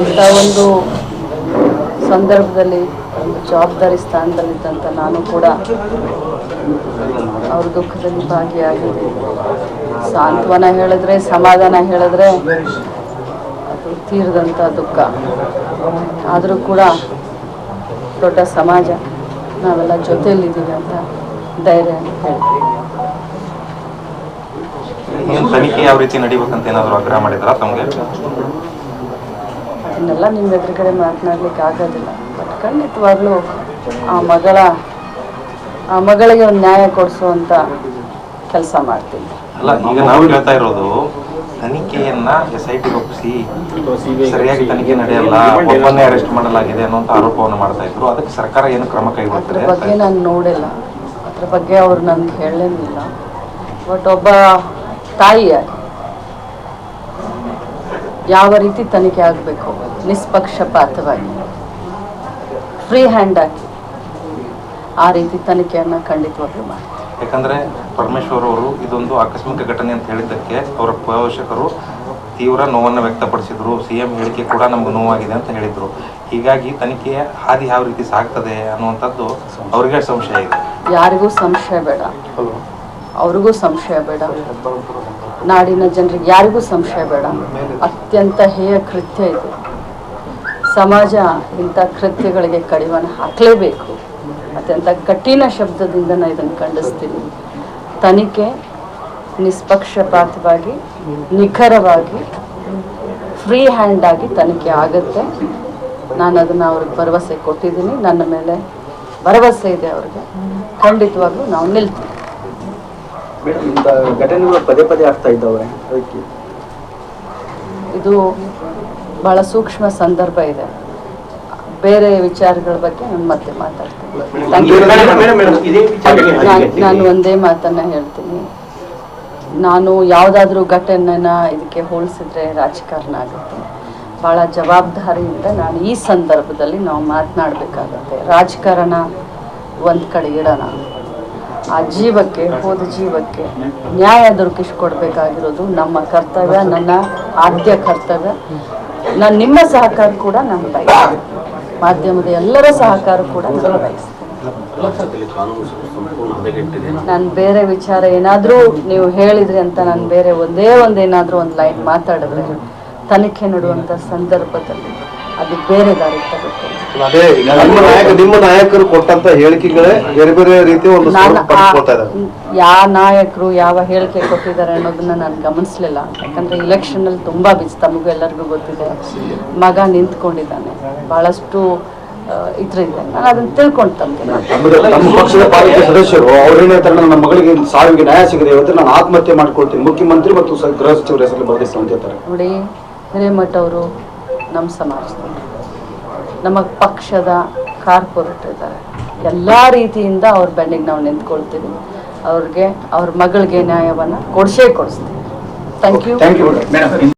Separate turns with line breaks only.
ಇಂಥ ಒಂದು ಸಂದರ್ಭದಲ್ಲಿ, ಒಂದು ಜವಾಬ್ದಾರಿ ಸ್ಥಾನದಲ್ಲಿದ್ದಂಥ ನಾನು ಕೂಡ ಅವ್ರ ದುಃಖದಲ್ಲಿ ಭಾಗಿಯಾಗಿದೆ ಸಾಂತ್ವನ ಹೇಳಿದ್ರೆ, ಸಮಾಧಾನ ಹೇಳಿದ್ರೆ ಅದು ತೀರದಂಥ ದುಃಖ. ಆದರೂ ಕೂಡ ದೊಡ್ಡ ಸಮಾಜ, ನಾವೆಲ್ಲ ಜೊತೆಯಲ್ಲಿದ್ದೀವಿ ಅಂತ ಧೈರ್ಯ ಹೇಳಿ
ಏನ್ ತನಿಖೆ ಯಾವ ರೀತಿ ನಡಿಬೇಕಂತ ಏನಾದರೂ ಆಗ್ರಹ ಮಾಡಿದ್ರ ತಮಗೆ?
ಅದನ್ನೆಲ್ಲ ನಿಮ್ಮ ಎದುರುಗಡೆ ಮಾತನಾಡ್ಲಿಕ್ಕೆ ಆಗೋದಿಲ್ಲ. ಬಟ್ ಖಂಡಿತವಾಗ್ಲೂ ಆ ಮಗಳ ಆ ಮಗಳಿಗೆ ಒಂದು ನ್ಯಾಯ ಕೊಡಿಸುವಂತ ಕೆಲಸ ಮಾಡ್ತೀನಿ.
ಅಲ್ಲ ಈಗ ನಾವು ಹೇಳ್ತಾ ಇರೋದು ತನಿಖೆಯನ್ನ ಎಸ್ ಐ ಟಿ ಒಪ್ಪಿಸಿ ಸರಿಯಾಗಿ ತನಿಖೆ ನಡೆಯಲ್ಲ ಒಬ್ಬನೇ ಅರೆಸ್ಟ್ ಮಾಡಲಾಗಿದೆ ಅನ್ನುವಂತ ಆರೋಪವನ್ನು ಮಾಡ್ತಾ ಇದ್ರು. ಅದಕ್ಕೆ ಸರ್ಕಾರ ಏನು ಕ್ರಮ ಕೈಗೊಳ್ತಾರೆ
ಬಗ್ಗೆ ನಾನು ನೋಡಿಲ್ಲ. ಅದ್ರ ಬಗ್ಗೆ ಅವ್ರು ನನ್ಗೆ ಹೇಳಲಿಲ್ಲ. ಬಟ್ ಒಬ್ಬ ತಾಯಿಯಾಗಿ ಯಾವ ರೀತಿ ತನಿಖೆ ಆಗಬೇಕು? ನಿಷ್ಪಕ್ಷಪಾತವಾಗಿ. ಫ್ರೀ ಹ್ಯಾಂಡ್ ಆಗಿ. ಆ ರೀತಿ ತನಿಖೆಯನ್ನು ಖಂಡಿತವಾಗಿ ಮಾಡಿ
ಯಾಕಂದ್ರೆ ಪರಮೇಶ್ವರ್ ಅವರು ಇದೊಂದು ಆಕಸ್ಮಿಕ ಘಟನೆ ಅಂತ ಹೇಳಿದ್ದಕ್ಕೆ ಅವರ ಪೋಷಕರು ತೀವ್ರ ನೋವನ್ನು ವ್ಯಕ್ತಪಡಿಸಿದ್ರು. ಸಿಎಂ ಹೇಳಿಕೆ ಕೂಡ ನಮ್ಗೆ ನೋವಾಗಿದೆ ಅಂತ ಹೇಳಿದರು. ಹೀಗಾಗಿ ತನಿಖೆಯ ಹಾದಿ ಯಾವ ರೀತಿ ಸಾಗ್ತದೆ ಅನ್ನುವಂಥದ್ದು ಅವರಿಗೆ ಸಂಶಯ ಇದೆ.
ಯಾರಿಗೂ ಸಂಶಯ ಬೇಡ. ಅವ್ರಿಗೂ ಸಂಶಯ ಬೇಡ. ನಾಡಿನ ಜನರಿಗೆ ಯಾರಿಗೂ ಸಂಶಯ ಬೇಡ. ಅತ್ಯಂತ ಹೇಯ ಕೃತ್ಯ ಇದು. ಸಮಾಜ ಇಂಥ ಕೃತ್ಯಗಳಿಗೆ ಕಡಿವಾಣ ಹಾಕಲೇಬೇಕು. ಅತ್ಯಂತ ಕಠಿಣ ಶಬ್ದದಿಂದ ನಾನು ಇದನ್ನು ಖಂಡಿಸ್ತೀನಿ. ತನಿಖೆ ನಿಷ್ಪಕ್ಷಪಾತವಾಗಿ, ನಿಖರವಾಗಿ ಫ್ರೀ ಹ್ಯಾಂಡ್ ಆಗಿ ತನಿಖೆ ಆಗುತ್ತೆ. ನಾನು ಅದನ್ನು ಅವ್ರಿಗೆ ಭರವಸೆ ಕೊಟ್ಟಿದ್ದೀನಿ. ನನ್ನ ಮೇಲೆ ಭರವಸೆ ಇದೆ ಅವ್ರಿಗೆ. ಖಂಡಿತವಾಗ್ಲೂ ನಾವು ನಿಲ್ತೀವಿ.
ಮೇಡಮ್ ಇಂಥ ಘಟನೆಗಳು ಪದೇ ಪದೇ ಆಗ್ತಾ ಇದ್ದಾವೆ ಅದಕ್ಕೆ?
ಇದು ಬಹಳ ಸೂಕ್ಷ್ಮ ಸಂದರ್ಭ ಇದೆ. ಬೇರೆ ವಿಚಾರಗಳ ಬಗ್ಗೆ ನಾನು ಮತ್ತೆ ಮಾತಾಡ್ತೀನಿ. ನಾನ್- ನಾನು ಒಂದೇ ಮಾತನ್ನ ಹೇಳ್ತೀನಿ. ನಾನು ಯಾವುದಾದ್ರೂ ಘಟನೆನ ಇದಕ್ಕೆ ಹೋಲಿಸಿದ್ರೆ ರಾಜಕಾರಣ ಆಗುತ್ತೆ ಭಾಳ ಜವಾಬ್ದಾರಿಯಿಂದ ನಾನು ಈ ಸಂದರ್ಭದಲ್ಲಿ ನಾವು ಮಾತನಾಡಬೇಕಾಗತ್ತೆ. ರಾಜಕಾರಣ ಒಂದ್ ಕಡೆ ಇಡೋಣ ಆ ಜೀವಕ್ಕೆ, ಹೋದ ಜೀವಕ್ಕೆ ನ್ಯಾಯ ದೊರಕಿಸಿಕೊಡ್ಬೇಕಾಗಿರೋದು ನಮ್ಮ ಕರ್ತವ್ಯ, ನನ್ನ ಆದ್ಯ ಕರ್ತವ್ಯ. ನಾನು ನಿಮ್ಮ ಸಹಕಾರ ಕೂಡ ನಾನು ಬಯಸ್ತೀನಿ. ಮಾಧ್ಯಮದ ಎಲ್ಲರ ಸಹಕಾರ ಕೂಡ ನಾನು ಬಯಸ್ತೀನಿ. ನಾನು ಬೇರೆ ವಿಚಾರ ಏನಾದರೂ ನೀವು ಹೇಳಿದ್ರಿ ಅಂತ ನಾನು ಬೇರೆ ಒಂದೇ ಒಂದೇನಾದರೂ ಒಂದು ಲೈನ್ ಮಾತಾಡಿದ್ರೆ ತನಿಖೆ ನಡುವಂಥ ಸಂದರ್ಭದಲ್ಲಿ ಅದು ಬೇರೆ ದಾರಿ ತಗುತ್ತೆ
ಅದೇ ನಿಮ್ಮ ನಾಯಕ ನಿಮ್ಮ ನಾಯಕರು ಕೊಟ್ಟಂತ ಹೇಳಿಕೆಗಳೇ ಬೇರೆ ಬೇರೆ ರೀತಿಯ ಒಂದು
ನಾನು
ಸ್ವರೂಪ ಪಡ್ಕೊಳ್ತಾ
ಯಾವ ನಾಯಕರು ಯಾವ ಹೇಳಿಕೆ ಕೊಟ್ಟಿದ್ದಾರೆ ಅನ್ನೋದನ್ನ ನಾನು ಗಮನಿಸ್ಲಿಲ್ಲ. ಯಾಕಂದ್ರೆ ಇಲೆಕ್ಷನ್ ಅಲ್ಲಿ ತುಂಬಾ ಬಿಸಿ ತಮಗೂ ಎಲ್ಲರಿಗೂ ಗೊತ್ತಿದೆ. ಮಗ ನಿಂತ್ಕೊಂಡಿದ್ದಾನೆ. ಬಹಳಷ್ಟು ಇದೆ ನಾನು ಅದನ್ನ ತಿಳ್ಕೊಂತಂತೆ
ನಮ್ಮದು- ನಮ್ಮ ಪಕ್ಷದ ಪಾಲಿಕೆ ಸದಸ್ಯರು ಅವ್ರೇನ್ ಹೇಳ್ತಾರೆ ನನ್ನ ಮಗಳಿಗೆ ಸಾವಿಗೆ ನ್ಯಾಯ ಸಿಗದೆ ಇವತ್ತು ನಾನು ಆತ್ಮಹತ್ಯೆ ಮಾಡ್ಕೊಳ್ತೀನಿ. ಮುಖ್ಯಮಂತ್ರಿ ಮತ್ತು ಸ- ಗೃಹ ಸಚಿವರ ಹೆಸರಲ್ಲಿ ಬರೆದಿತ್ತು ಅಂತ ಹೇಳ್ತಾರೆ.
ನೋಡಿ ಹಿರೇಮಠ ಅವರು ನಮ್ಮ ಸಮಾಜದಲ್ಲಿ ನಮ್ಮ ಪಕ್ಷದ ಕಾರ್ಪೊರೇಟ್ ಇದ್ದಾರೆ ಎಲ್ಲ ರೀತಿಯಿಂದ ಅವ್ರ ಬೆನ್ನಿಗೆ ನಾವು ನಿಂತ್ಕೊಳ್ತೀವಿ. ಅವ್ರಿಗೆ, ಅವ್ರ ಮಗಳಿಗೆ ನ್ಯಾಯವನ್ನು ಕೊಡಿಸೇ ಕೊಡಿಸ್ತೀವಿ. Thank you